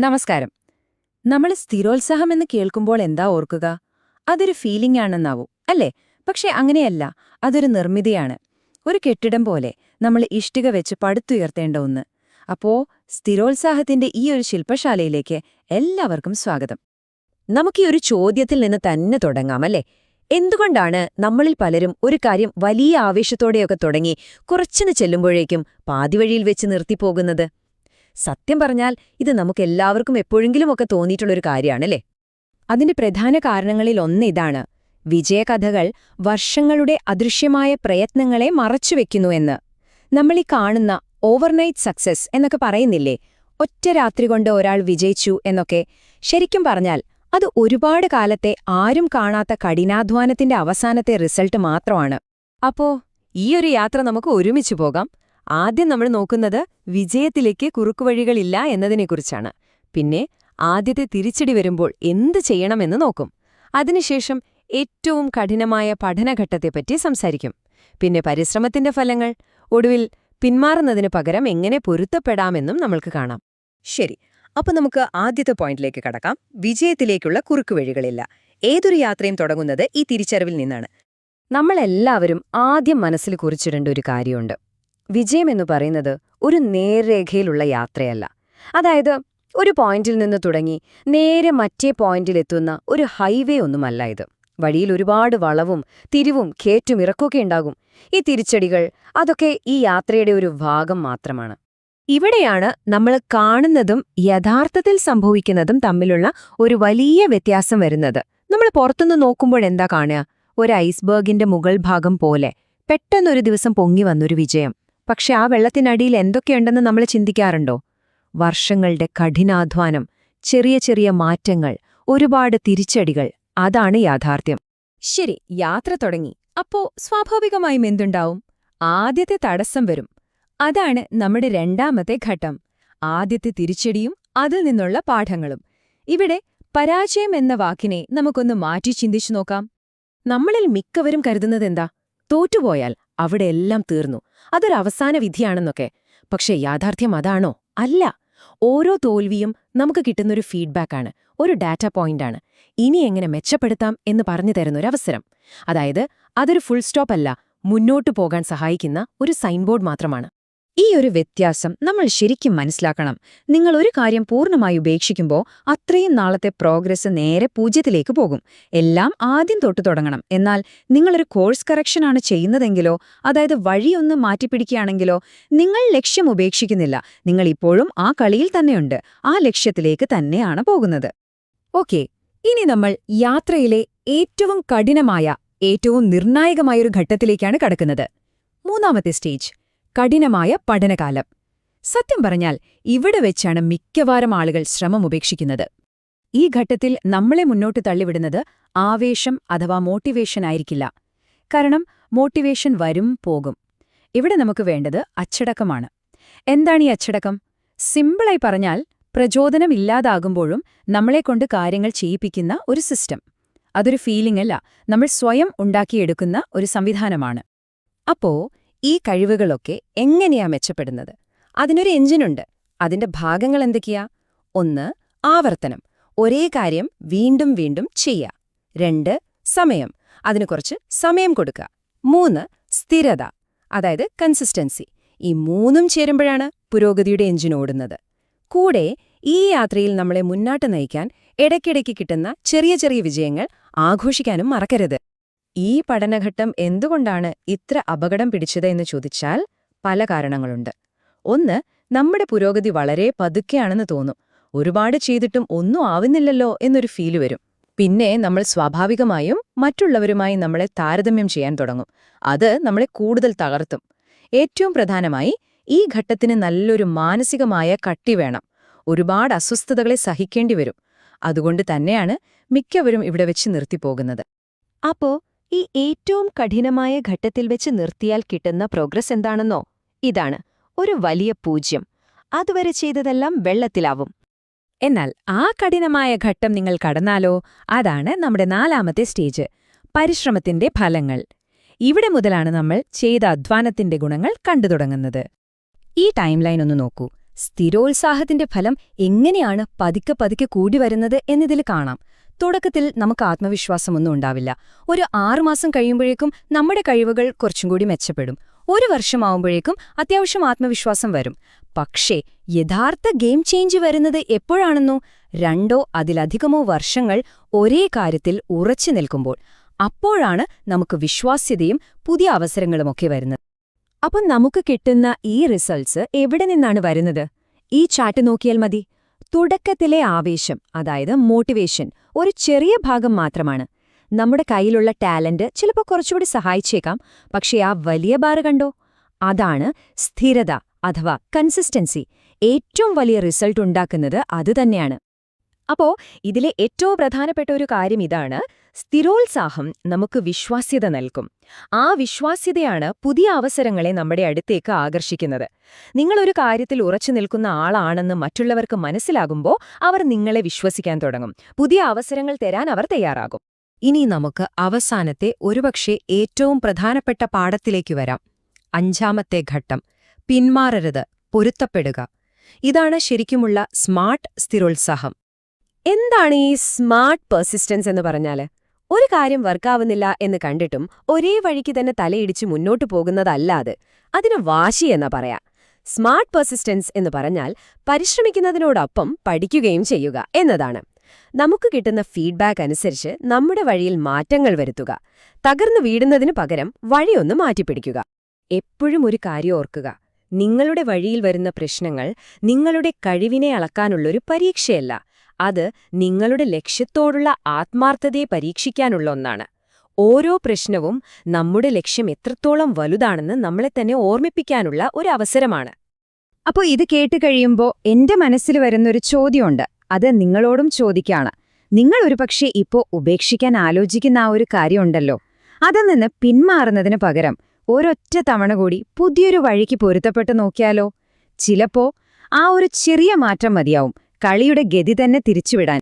നമസ്കാരം. നമ്മൾ സ്ഥിരോത്സാഹം എന്ന് കേൾക്കുമ്പോൾ എന്താ ഓർക്കുക? അതൊരു ഫീലിംഗ് ആണെന്നാവും അല്ലേ? പക്ഷേ അങ്ങനെയല്ല അതൊരു നിർമ്മിതിയാണ്. ഒരു കെട്ടിടം പോലെ നമ്മൾ ഇഷ്ടിക വെച്ച് പടുത്തുയർത്തേണ്ട ഒന്ന്. അപ്പോ സ്ഥിരോത്സാഹത്തിന്റെ ഈ ഒരു ശില്പശാലയിലേക്ക് എല്ലാവർക്കും സ്വാഗതം. നമുക്ക് ഈ ഒരു ചോദ്യത്തിൽ നിന്ന് തന്നെ തുടങ്ങാം അല്ലേ? എന്തുകൊണ്ടാണ് നമ്മളിൽ പലരും ഒരു കാര്യം വലിയ ആവേശത്തോടെയൊക്കെ തുടങ്ങി കുറച്ചിന് ചെല്ലുമ്പോഴേക്കും പാതിവഴിയിൽ വെച്ച് നിർത്തിപ്പോകുന്നത്? സത്യം പറഞ്ഞാൽ ഇത് നമുക്കെല്ലാവർക്കും എപ്പോഴെങ്കിലുമൊക്കെ തോന്നിയിട്ടുള്ളൊരു കാര്യമാണല്ലേ അതിന്റെ പ്രധാന കാരണങ്ങളിൽ ഒന്ന് ഇതാണ്. വിജയകഥകൾ വർഷങ്ങളുടെ അദൃശ്യമായ പ്രയത്നങ്ങളെ മറച്ചുവെക്കുന്നു എന്ന്. നമ്മളീ കാണുന്ന ഓവർനൈറ്റ് സക്സസ് എന്നൊക്കെ പറയുന്നില്ലേ? ഒറ്റ രാത്രി കൊണ്ട് ഒരാൾ വിജയിച്ചു എന്നൊക്കെ. ശരിക്കും പറഞ്ഞാൽ അത് ഒരുപാട് കാലത്തെ ആരും കാണാത്ത കഠിനാധ്വാനത്തിന്റെ അവസാനത്തെ റിസൾട്ട് മാത്രമാണ്. അപ്പോ ഈയൊരു യാത്ര നമുക്ക് ഒരുമിച്ച് പോകാം. ആദ്യം നമ്മൾ നോക്കുന്നത് വിജയത്തിലേക്ക് കുറുക്കുവഴികളില്ല എന്നതിനെക്കുറിച്ചാണ്. പിന്നെ ആദ്യത്തെ തിരിച്ചടി വരുമ്പോൾ എന്ത് ചെയ്യണമെന്ന് നോക്കും. അതിനുശേഷം ഏറ്റവും കഠിനമായ പഠനഘട്ടത്തെപ്പറ്റി സംസാരിക്കും. പിന്നെ പരിശ്രമത്തിന്റെ ഫലങ്ങൾ ഒടുവിൽ പിന്മാറുന്നതിന് പകരം എങ്ങനെ പൊരുത്തപ്പെടാമെന്നും നമ്മൾക്ക് കാണാം. ശരി അപ്പൊ നമുക്ക് ആദ്യത്തെ പോയിന്റിലേക്ക് കടക്കാം. വിജയത്തിലേക്കുള്ള കുറുക്കുവഴികളില്ല. ഏതൊരു യാത്രയും തുടങ്ങുന്നത് ഈ തിരിച്ചറിവിൽ നിന്നാണ്. നമ്മളെല്ലാവരും ആദ്യം മനസ്സിൽ കുറിച്ചിടേണ്ട ഒരു കാര്യമുണ്ട്. വിജയമെന്നു പറയുന്നത് ഒരു നേർരേഖയിലുള്ള യാത്രയല്ല. അതായത് ഒരു പോയിന്റിൽ നിന്ന് തുടങ്ങി നേരെ മറ്റേ പോയിന്റിൽ എത്തുന്ന ഒരു ഹൈവേ ഒന്നുമല്ല ഇത്. വഴിയിൽ ഒരുപാട് വളവും തിരിവും കേറ്റും ഇറക്കൊക്കെ ഉണ്ടാകും. ഈ തിരിച്ചടികൾ അതൊക്കെ ഈ യാത്രയുടെ ഒരു ഭാഗം മാത്രമാണ്. ഇവിടെയാണ് നമ്മൾ കാണുന്നതും യഥാർത്ഥത്തിൽ സംഭവിക്കുന്നതും തമ്മിലുള്ള ഒരു വലിയ വ്യത്യാസം വരുന്നത്. നമ്മൾ പുറത്തുനിന്ന് നോക്കുമ്പോൾ എന്താ കാണുക? ഒരു ഐസ്ബർഗിന്റെ മുകൾ ഭാഗം പോലെ പെട്ടെന്നൊരു ദിവസം പൊങ്ങി വന്നൊരു വിജയം. പക്ഷെ ആ വെള്ളത്തിനടിയിൽ എന്തൊക്കെയുണ്ടെന്ന് നമ്മൾ ചിന്തിക്കാറുണ്ടോ? വർഷങ്ങളുടെ കഠിനാധ്വാനം ചെറിയ ചെറിയ മാറ്റങ്ങൾ ഒരുപാട് തിരിച്ചടികൾ അതാണ് യാഥാർത്ഥ്യം. ശരി യാത്ര തുടങ്ങി. അപ്പോ സ്വാഭാവികമായും എന്തുണ്ടാവും? ആദ്യത്തെ തടസ്സം വരും. അതാണ് നമ്മുടെ രണ്ടാമത്തെ ഘട്ടം. ആദ്യത്തെ തിരിച്ചടിയും അതിൽ നിന്നുള്ള പാഠങ്ങളും. ഇവിടെ പരാജയം എന്ന വാക്കിനെ നമുക്കൊന്ന് മാറ്റി ചിന്തിച്ചു നോക്കാം. നമ്മളിൽ മിക്കവരും കരുതുന്നതെന്താ തോറ്റുപോയാൽ അവിടെ എല്ലാം തീർന്നു. അതൊരു അവസാന വിധിയാണെന്നൊക്കെ. പക്ഷേ യാഥാർത്ഥ്യം അതാണോ? അല്ല. ഓരോ തോൽവിയും നമുക്ക് കിട്ടുന്നൊരു ഫീഡ്ബാക്കാണ്. ഒരു ഡാറ്റ പോയിന്റാണ്. ഇനി എങ്ങനെ മെച്ചപ്പെടുത്താം എന്ന് പറഞ്ഞു തരുന്നൊരവസരം അതായത് അതൊരു ഫുൾ സ്റ്റോപ്പ് അല്ല മുന്നോട്ടു പോകാൻ സഹായിക്കുന്ന ഒരു സൈൻ ബോർഡ് മാത്രമാണ്. ഈ ഒരു വ്യത്യാസം നമ്മൾ ശരിക്കും മനസ്സിലാക്കണം. നിങ്ങൾ ഒരു കാര്യം പൂർണമായി ഉപേക്ഷിക്കുമ്പോൾ അത്രയും നാളത്തെ പ്രോഗ്രസ് നേരെ പൂജ്യത്തിലേക്ക് പോകും. എല്ലാം ആദ്യം തൊട്ട് തുടങ്ങണം. എന്നാൽ നിങ്ങളൊരു കോഴ്സ് കറക്ഷനാണ് ചെയ്യുന്നതെങ്കിലോ അതായത് വഴിയൊന്ന് മാറ്റിപ്പിടിക്കുകയാണെങ്കിലോ നിങ്ങൾ ലക്ഷ്യം ഉപേക്ഷിക്കുന്നില്ല. നിങ്ങൾ ഇപ്പോഴും ആ കളിയിൽ തന്നെയുണ്ട്. ആ ലക്ഷ്യത്തിലേക്ക് തന്നെയാണ് പോകുന്നത്. ഓക്കെ. ഇനി നമ്മൾ യാത്രയിലെ ഏറ്റവും കഠിനമായ ഏറ്റവും നിർണായകമായൊരു ഘട്ടത്തിലേക്കാണ് കടക്കുന്നത്. മൂന്നാമത്തെ സ്റ്റേജ് കഠിനമായ പഠനകാലം. സത്യം പറഞ്ഞാൽ ഇവിടെ വെച്ചാണ് മിക്കവാറും ആളുകൾ ശ്രമം ഉപേക്ഷിക്കുന്നത്. ഈ ഘട്ടത്തിൽ നമ്മളെ മുന്നോട്ട് തള്ളിവിടുന്നത് ആവേശം അഥവാ മോട്ടിവേഷൻ ആയിരിക്കില്ല. കാരണം മോട്ടിവേഷൻ വരും പോകും. ഇവിടെ നമുക്ക് വേണ്ടത് അച്ചടക്കമാണ്. എന്താണ് ഈ അച്ചടക്കം? സിമ്പിളായി പറഞ്ഞാൽ പ്രചോദനമില്ലാതാകുമ്പോഴും നമ്മളെക്കൊണ്ട് കാര്യങ്ങൾ ചെയ്യിപ്പിക്കുന്ന ഒരു സിസ്റ്റം. അതൊരു ഫീലിംഗ് അല്ല. നമ്മൾ സ്വയം ഉണ്ടാക്കിയെടുക്കുന്ന ഒരു സംവിധാനമാണ്. അപ്പോ ഈ കഴിവുകളൊക്കെ എങ്ങനെയാ മെച്ചപ്പെടുന്നത്? അതിനൊരു എഞ്ചിനുണ്ട്. അതിന്റെ ഭാഗങ്ങൾ എന്തൊക്കെയാ? ഒന്ന് ആവർത്തനം. ഒരേ കാര്യം വീണ്ടും വീണ്ടും ചെയ്യുക രണ്ട് സമയം. അതിന് കുറച്ച് സമയം കൊടുക്കുക മൂന്ന് സ്ഥിരത. അതായത് കൺസിസ്റ്റൻസി ഈ മൂന്നും ചേരുമ്പോഴാണ് പുരോഗതിയുടെ എഞ്ചിൻ ഓടുന്നത്. കൂടെ ഈ യാത്രയിൽ നമ്മളെ മുന്നോട്ട് നയിക്കാൻ ഇടയ്ക്കിടയ്ക്ക് കിട്ടുന്ന ചെറിയ ചെറിയ വിജയങ്ങൾ ആഘോഷിക്കാനും മറക്കരുത്. ഈ പഠനഘട്ടം എന്തുകൊണ്ടാണ് ഇത്ര അപകടം പിടിച്ചത് എന്ന് ചോദിച്ചാൽ പല കാരണങ്ങളുണ്ട്. ഒന്ന് നമ്മുടെ പുരോഗതി വളരെ പതുക്കെയാണെന്ന് തോന്നും. ഒരുപാട് ചെയ്തിട്ടും ഒന്നും ആവുന്നില്ലല്ലോ എന്നൊരു ഫീൽ വരും. പിന്നെ നമ്മൾ സ്വാഭാവികമായും മറ്റുള്ളവരുമായി നമ്മളെ താരതമ്യം ചെയ്യാൻ തുടങ്ങും. അത് നമ്മളെ കൂടുതൽ തകർത്തും. ഏറ്റവും പ്രധാനമായി ഈ ഘട്ടത്തിന് നല്ലൊരു മാനസികമായ കട്ടി വേണം. ഒരുപാട് അസ്വസ്ഥതകളെ സഹിക്കേണ്ടി വരും. അതുകൊണ്ട് തന്നെയാണ് മിക്കവരും ഇവിടെ വെച്ച് നിർത്തിപ്പോകുന്നത്. അപ്പോ ഈ ഏറ്റവും കഠിനമായ ഘട്ടത്തിൽ വെച്ച് നിർത്തിയാൽ കിട്ടുന്ന പ്രോഗ്രസ് എന്താണെന്നോ? ഇതാണ്. ഒരു വലിയ പൂജ്യം. അതുവരെ ചെയ്തതെല്ലാം വെള്ളത്തിലാവും. എന്നാൽ ആ കഠിനമായ ഘട്ടം നിങ്ങൾ കടന്നാലോ? അതാണ് നമ്മുടെ നാലാമത്തെ സ്റ്റേജ്. പരിശ്രമത്തിന്റെ ഫലങ്ങൾ. ഇവിടെ മുതലാണ് നമ്മൾ ചെയ്ത അധ്വാനത്തിന്റെ ഗുണങ്ങൾ കണ്ടു തുടങ്ങുന്നത്. ഈ ടൈംലൈൻ ഒന്ന് നോക്കൂ. സ്ഥിരോത്സാഹത്തിന്റെ ഫലം എങ്ങനെയാണ് പതുക്കെ പതുക്കെ കൂടി വരുന്നത് എന്നതിൽ കാണാം. തുടക്കത്തിൽ നമുക്ക് ആത്മവിശ്വാസമൊന്നും ഉണ്ടാവില്ല. ഒരു ആറുമാസം കഴിയുമ്പോഴേക്കും നമ്മുടെ കഴിവുകൾ കുറച്ചും കൂടി മെച്ചപ്പെടും. ഒരു വർഷമാവുമ്പോഴേക്കും അത്യാവശ്യം ആത്മവിശ്വാസം വരും. പക്ഷേ യഥാർത്ഥ ഗെയിം ചേഞ്ച് വരുന്നത് എപ്പോഴാണെന്നോ? രണ്ടോ അതിലധികമോ വർഷങ്ങൾ ഒരേ കാര്യത്തിൽ ഉറച്ചു നിൽക്കുമ്പോൾ. അപ്പോഴാണ് നമുക്ക് വിശ്വാസ്യതയും പുതിയ അവസരങ്ങളുമൊക്കെ വരുന്നത്. അപ്പം നമുക്ക് കിട്ടുന്ന ഈ റിസൾട്ട്സ് എവിടെ നിന്നാണ് വരുന്നത്? ഈ ചാറ്റ് നോക്കിയാൽ മതി. തുടക്കത്തിലെ ആവേശം അതായത് മോട്ടിവേഷൻ ഒരു ചെറിയ ഭാഗം മാത്രമാണ്. നമ്മുടെ കയ്യിലുള്ള ടാലന്റ് ചിലപ്പോൾ കുറച്ചുകൂടി സഹായിച്ചേക്കാം. പക്ഷേ ആ വലിയ ബാറ് കണ്ടോ? അതാണ് സ്ഥിരത അഥവാ കൺസിസ്റ്റൻസി ഏറ്റവും വലിയ റിസൾട്ട് ഉണ്ടാക്കുന്നത് അതുതന്നെയാണ് അപ്പോൾ ഇതിലെ ഏറ്റവും പ്രധാനപ്പെട്ട ഒരു കാര്യം ഇതാണ്. സ്ഥിരോത്സാഹം നമുക്ക് വിശ്വാസ്യത നൽകും. ആ വിശ്വാസ്യതയാണ് പുതിയ അവസരങ്ങളെ നമ്മുടെ അടുത്തേക്ക് ആകർഷിക്കുന്നത്. നിങ്ങളൊരു കാര്യത്തിൽ ഉറച്ചു നിൽക്കുന്ന ആളാണെന്ന് മറ്റുള്ളവർക്ക് മനസ്സിലാകുമ്പോൾ അവർ നിങ്ങളെ വിശ്വസിക്കാൻ തുടങ്ങും. പുതിയ അവസരങ്ങൾ തരാൻ അവർ തയ്യാറാകും. ഇനി നമുക്ക് അവസാനത്തെ ഒരുപക്ഷെ ഏറ്റവും പ്രധാനപ്പെട്ട പാഠത്തിലേക്ക് വരാം. അഞ്ചാമത്തെ ഘട്ടം. പിന്മാറരുത് പൊരുത്തപ്പെടുക. ഇതാണ് ശരിക്കുമുള്ള സ്മാർട്ട് സ്ഥിരോത്സാഹം. എന്താണ് ഈ സ്മാർട്ട് പെർസിസ്റ്റൻസ് എന്ന് പറഞ്ഞാൽ? ഒരു കാര്യം വർക്കാവുന്നില്ല എന്ന് കണ്ടിട്ടും ഒരേ വഴിക്ക് തന്നെ തലയിടിച്ച് മുന്നോട്ടു പോകുന്നതല്ലാതെ അതിന് വാശി എന്ന് പറയാ. സ്മാർട്ട് പെർസിസ്റ്റൻസ് എന്ന് പറഞ്ഞാൽ പരിശ്രമിക്കുന്നതിനോടൊപ്പം പഠിക്കുകയും ചെയ്യുക എന്നതാണ്. നമുക്ക് കിട്ടുന്ന ഫീഡ്ബാക്ക് അനുസരിച്ച് നമ്മുടെ വഴിയിൽ മാറ്റങ്ങൾ വരുത്തുക. തകർന്നു വീടുന്നതിനു പകരം വഴിയൊന്ന് മാറ്റിപ്പിടിക്കുക. എപ്പോഴും ഒരു കാര്യം ഓർക്കുക. നിങ്ങളുടെ വഴിയിൽ വരുന്ന പ്രശ്നങ്ങൾ നിങ്ങളുടെ കഴിവിനെ അളക്കാനുള്ളൊരു പരീക്ഷയല്ല. അത് നിങ്ങളുടെ ലക്ഷ്യത്തോടുള്ള ആത്മാർത്ഥതയെ പരീക്ഷിക്കാനുള്ള ഒന്നാണ്. ഓരോ പ്രശ്നവും നമ്മുടെ ലക്ഷ്യം എത്രത്തോളം വലുതാണെന്ന് നമ്മളെ തന്നെ ഓർമ്മിപ്പിക്കാനുള്ള ഒരു അവസരമാണ്. അപ്പോൾ ഇത് കേട്ട് കഴിയുമ്പോൾ എന്റെ മനസ്സിൽ വരുന്നൊരു ചോദ്യമുണ്ട്. അത് നിങ്ങളോടും ചോദിക്കാണ്. നിങ്ങൾ ഒരുപക്ഷെ ഇപ്പോൾ ഉപേക്ഷിക്കാൻ ആലോചിക്കുന്ന ആ ഒരു കാര്യമുണ്ടല്ലോ. അതിൽ നിന്ന് പിന്മാറുന്നതിന് പകരം ഒരൊറ്റ തവണ കൂടി പുതിയൊരു വഴിക്ക് പൊരുത്തപ്പെട്ട് നോക്കിയാലോ? ചിലപ്പോ ആ ഒരു ചെറിയ മാറ്റം മതിയാവും. കളിയുടെ ഗതി തന്നെ തിരിച്ചുവിടാൻ.